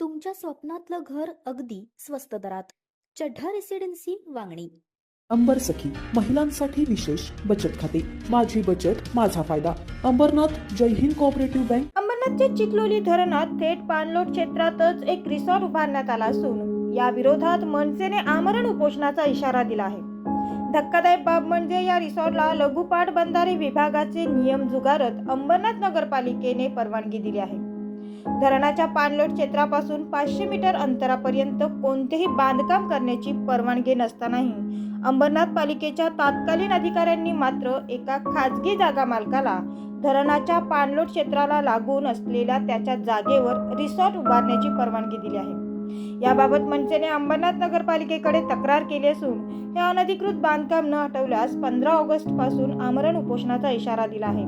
तुमच्या स्वप्नातलं घर अगदी स्वस्त दरात. चढ्ढा रेसिडेन्सी वांगणी. अंबर सखी महिलांसाठी विशेष बचत खाते. माझी बचत माझा फायदा. Ambernath Jai Hind cooperative bank. अंबरनाथच्या Chikhloli धरणात थेट पाणलोट क्षेत्रातच एक रिसॉर्ट उभारण्यात आला असून या विरोधात मनसेने आमरण उपोषणाचा इशारा दिला आहे. धक्कादायक बाब म्हणजे या रिसॉर्टला लघुपाट बंधारे विभागाचे नियम जुगारत अंबरनाथ नगरपालिकेने परवानगी दिली आहे. धरणाच्या पाणलोट क्षेत्रापासून पाचशे मीटर अंतरापर्यंत कोणतेही बांधकाम करण्याची परवानगी नसतानाही अंबरनाथ पालिकेच्या तात्कालीन अधिकाऱ्यांनी मात्र एका खाजगी जागा मालकाला धरणाच्या पाणलोट क्षेत्राला लागून असलेल्या त्याच्या जागेवर रिसॉर्ट उभारण्याची परवानगी दिली आहे. याबाबत मनसेने अंबरनाथ नगरपालिकेकडे तक्रार केली असून हे अनधिकृत बांधकाम न हटवल्यास पंधरा ऑगस्टपासून आमरण उपोषणाचा इशारा दिला आहे.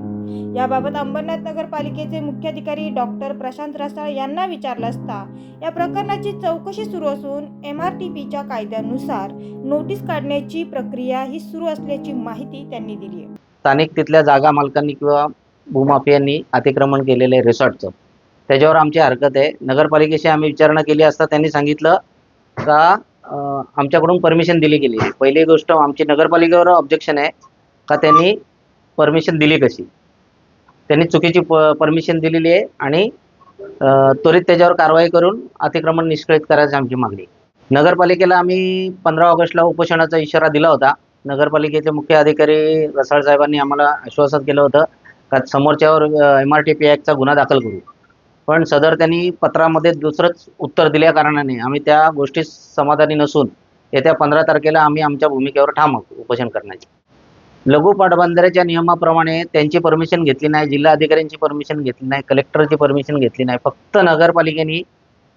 याबाबत अंबरनाथ नगरपालिकेचे मुख्याधिकारी डॉक्टर प्रशांत रसाळ यांना विचारलं असता या प्रकरणाची चौकशी सुरू असून एम आर टी पीच्या कायद्यानुसार नोटीस काढण्याची प्रक्रिया ही सुरू असल्याची माहिती त्यांनी दिली आहे. स्थानिक तिथल्या जागा मालकांनी किंवा भूमाफियांनी अतिक्रमण केलेलं आहे रिसॉर्टचं. त्याच्यावर आमची हरकत आहे. नगरपालिकेशी आम्ही विचारणा केली असता त्यांनी सांगितलं का आमच्याकडून परमिशन दिली गेली पहिली गोष्ट आमची नगरपालिकेवर ऑब्जेक्शन आहे का त्यांनी परमिशन दिली कशी? त्यांनी चुकीची प परमिशन दिलेली आहे आणि त्वरित त्याच्यावर कारवाई करून अतिक्रमण निष्कळीत करायची आमची मागणी. नगरपालिकेला आम्ही पंधरा ऑगस्टला उपोषणाचा इशारा दिला होता. नगरपालिकेचे मुख्य अधिकारी रसाळ साहेबांनी आम्हाला आश्वासन केलं होतं का समोरच्यावर एम आर टी पी ॲक्टचा गुन्हा दाखल करू. पण सदर त्यांनी पत्रामध्ये दुसरंच उत्तर दिल्या कारणाने. आम्ही त्या गोष्टीस समाधानी नसून येत्या पंधरा तारखेला आम्ही आमच्या भूमिकेवर ठाम उपोषण करण्याचे लघु पाटबंधाऱ्याच्या नियमाप्रमाणे त्यांची परमिशन घेतली नाही जिल्हाधिकाऱ्यांची परमिशन घेतली नाही कलेक्टरची परमिशन घेतली नाही. फक्त नगरपालिकेने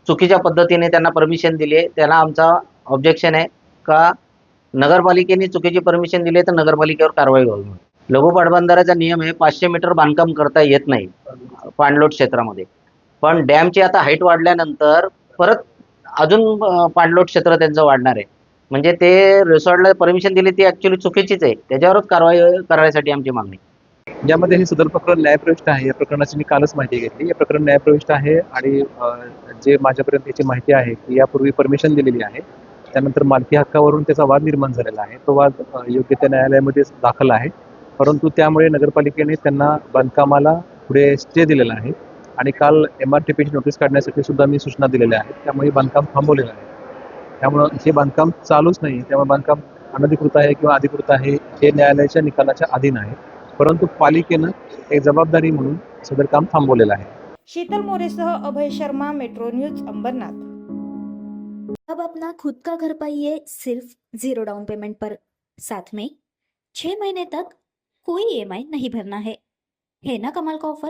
चुकीच्या पद्धतीने त्यांना परमिशन दिली आहे. त्याला आमचा ऑब्जेक्शन आहे का? नगरपालिकेने चुकीची परमिशन दिली आहे तर नगरपालिकेवर कारवाई व्हावी म्हणून. लघु पाटबंधाऱ्याचा नियम आहे पाचशे मीटर बांधकाम करता येत नाही पाणलोट क्षेत्रामध्ये. पण डॅमची आता हाईट वाढल्यानंतर परत अजून पाणलोट क्षेत्र त्यांचं वाढणार आहे. म्हणजे ते रिसॉर्टला परमिशन दिली ती ऍक्च्युली चुकीचीच आहे. त्याच्यावरच कारवाई करण्यासाठी आमची मागणी. ज्यामध्ये हे सदर प्रकरण न्यायप्रविष्ट आहे. या प्रकरणाची मी कालच माहिती घेतली. या प्रकरण न्यायप्रविष्ट आहे आणि जे माझ्यापर्यंत याची माहिती आहे की यापूर्वी परमिशन दिलेली आहे. त्यानंतर मालकी हक्कावरून त्याचा वाद निर्माण झालेला आहे. तो वाद योग्य त्या न्यायालयामध्ये दाखल आहे. परंतु त्यामुळे नगरपालिकेने त्यांना बांधकामाला पुढे स्टे दिलेला आहे. आणि काल एम आर टी पीची नोटीस काढण्यासाठी सुद्धा मी सूचना दिलेल्या आहेत. त्यामुळे हे बांधकाम थांबवलेलं आहे. त्यामुळं हे बांधकाम चालूच नाही. त्यामुळे बांधकाम अनधिकृत आहे किंवा अधिकृत आहे हे न्यायालयाच्या निकालाच्या अधीन आहे. परंतु पालिकेनं एक जबाबदारी म्हणून सदर काम थांबवलेलं आहे. शीतल मोरेसह अभय शर्मा मेट्रो न्यूज अंबरनाथ. अब अपना खुद का घर पाइए सिर्फ जीरो डाउन पेमेंट पर। साथ में छह महीने तक कोई ईएमआई नहीं भरना है। है ना कमाल का ऑफर